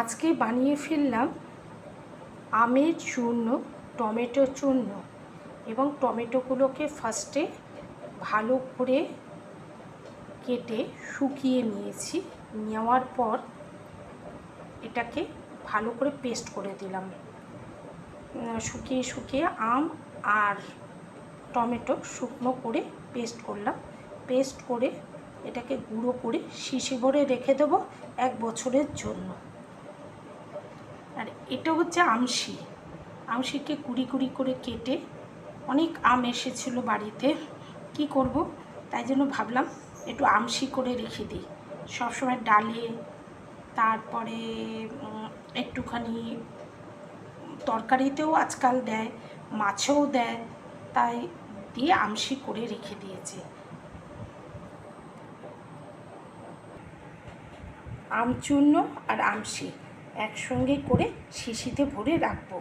আজকে বানিয়ে ফেললাম আমের চূর্ণ, টমেটো চূর্ণ এবং টমেটোগুলোকে ফার্স্টে ভালো করে কেটে শুকিয়ে নিয়েছি। নেওয়ার পর এটাকে ভালো করে পেস্ট করে দিলাম। শুকিয়ে শুকিয়ে আম আর টমেটো শুকনো করে পেস্ট করলাম। পেস্ট করে এটাকে গুঁড়ো করে শিশি ভরে রেখে দেবো এক বছরের জন্য। আর এটা হচ্ছে আমশি। আমশিকে কুড়ি কুড়ি করে কেটে অনেক আম এসেছিল বাড়িতে। কি করব? তাই জন্য ভাবলাম একটু আমশি করে রেখে দিই। সবসময় ডালে, তারপরে একটুখানি তরকারিতেও আজকাল দেয়, মাছেও দেয়, তাই দিয়ে আমশি করে রেখে দিয়েছে। আমচূর্ণ আর আমশি। একসঙ্গে করে শিশিতে ভরে রাখব।